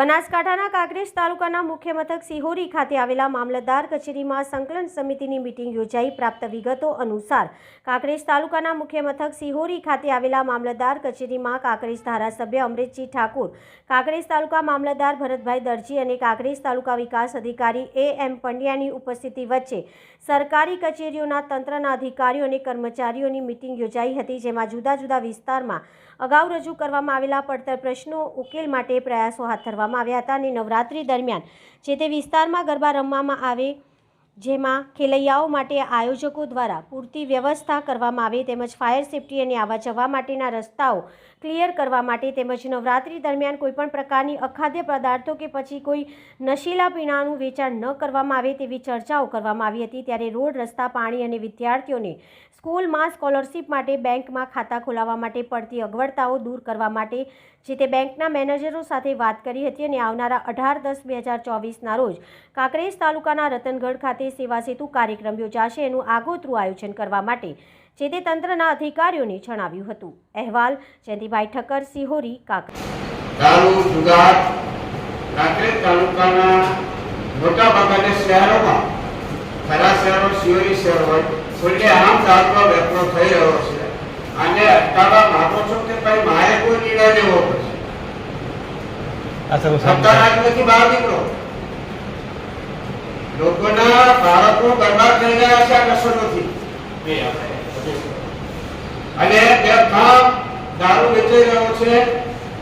બનાસકાંઠાના કાંકરેજ તાલુકાના મુખ્ય મથક સિહોરી ખાતે આવેલા મામલતદાર કચેરીમાં સંકલન સમિતિની મિટિંગ યોજાઈ. પ્રાપ્ત વિગતો અનુસાર કાંકરેજ તાલુકાના મુખ્ય મથક સિહોરી ખાતે આવેલા મામલતદાર કચેરીમાં કાંકરેજ ધારાસભ્ય અમરેશજી ઠાકુર, કાંકરેજ તાલુકા મામલતદાર ભરતભાઈ દરજી અને કાંકરેજ તાલુકા વિકાસ અધિકારી એ એમ પંડ્યાની ઉપસ્થિતિ વચ્ચે સરકારી કચેરીઓના તંત્રના અધિકારીઓ અને કર્મચારીઓની મિટિંગ યોજાઈ હતી, જેમાં જુદા જુદા વિસ્તારમાં અગાઉ રજૂ કરવામાં આવેલા પડતર પ્રશ્નો ઉકેલ માટે પ્રયાસો હાથ ધરવામાં આવ્યા હતા અને નવરાત્રી દરમિયાન જે તે વિસ્તારમાં ગરબા રમવામાં આવે જેમાં ખેલૈયાઓ માટે આયોજકો દ્વારા પૂરતી વ્યવસ્થા કરવામાં આવે તેમજ ફાયર સેફટી અને આવવા જવા માટેના રસ્તાઓ ક્લિયર કરવા માટે તેમજ નવરાત્રી દરમિયાન કોઈપણ પ્રકારની અખાદ્ય પદાર્થો કે પછી કોઈ નશીલા પીણાનું વેચાણ ન કરવામાં આવે તેવી ચર્ચાઓ કરવામાં આવી હતી. ત્યારે રોડ, રસ્તા, પાણી અને વિદ્યાર્થીઓને સ્કૂલમાં સ્કોલરશિપ માટે બેંકમાં ખાતા ખોલાવવા માટે પડતી અગવડતાઓ દૂર કરવા માટે જે તે બેંકના મેનેજરો સાથે વાત કરી હતી અને આવનારા અઢાર દસ બે હજાર ચોવીસના રોજ કાંકરેજ તાલુકાના રતનગઢ ખાતે સેવા સેતુ કાર્યક્રમ યોજાશે એનું આગોતરું આયોજન કરવા માટે જે તે તંત્રના અધિકારીઓને જણાવ્યું હતું. અહેવાલ જયંતિભાઈ ઠક્કર સિહોરી જુગાર તાલુકાના મોટા ભાગના શહેરોમાં ખરા શહેરો સિયોરી શહેર હોય ખુલ્લે આમ દારૂનો વેપાર થઈ રહ્યો છે. અને અટકાવવા માંગો છો કે ભાઈ મારે કોઈ નિર્ણય લેવો પડશે? અચ્છા સત્તા રાજમાંથી બહાર નીકળો. લોકોના બાળકો બરબાદ થઈ રહ્યા છે આ કશો નથી અને બેફામ દારૂ વેચાઈ રહ્યો છે.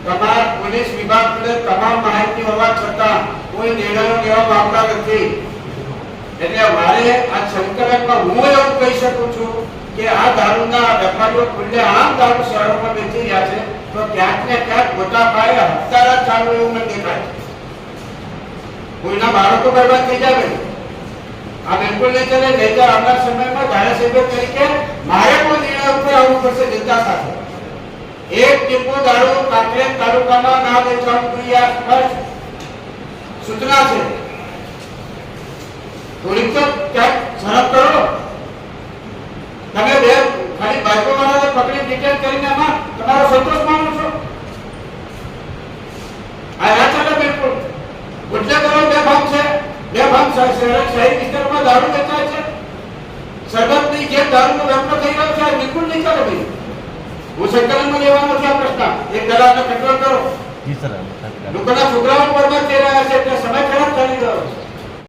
તમારા પોલીસ વિભાગ પર તમામ માહિતી હોવા છતાં કોઈ નિર્ણયો લેવા માંગતા નથી. એટલે મારે આ સંકલનમાં હું એવું કહી શકું છું કે આ દારૂના વેપારીઓ ખુલ્લે આમ દારૂ શહેરોમાં વેચી રહ્યા છે તો ક્યાંક ને ક્યાંક મોટા પાયે હત્યારા ચાલુ એવું મને દેખાય કોઈના બાળકો બરબાદ થઈ જાય. તમે બે ખાલી વાળાને પકડી ડિટેન કરીને આમાં તમારો સંતોષ માનો છો? આ ના ચાલે બિલકુલ કરો, બે ભાગ છે. બે ભાગ શહેર શહેરી વિસ્તારમાં દારૂ વેચાય છે? સરબતની જે દારૂનો વેપાર થઈ રહ્યો છે આ બિલકુલ નહીં ચાલે ભાઈ. હું સંકલનમાં લેવાનો છે આ પ્રશ્ન. એક દલાલને કંટ્રોલ કરો. લોકોના છોકરાઓ બરબાદ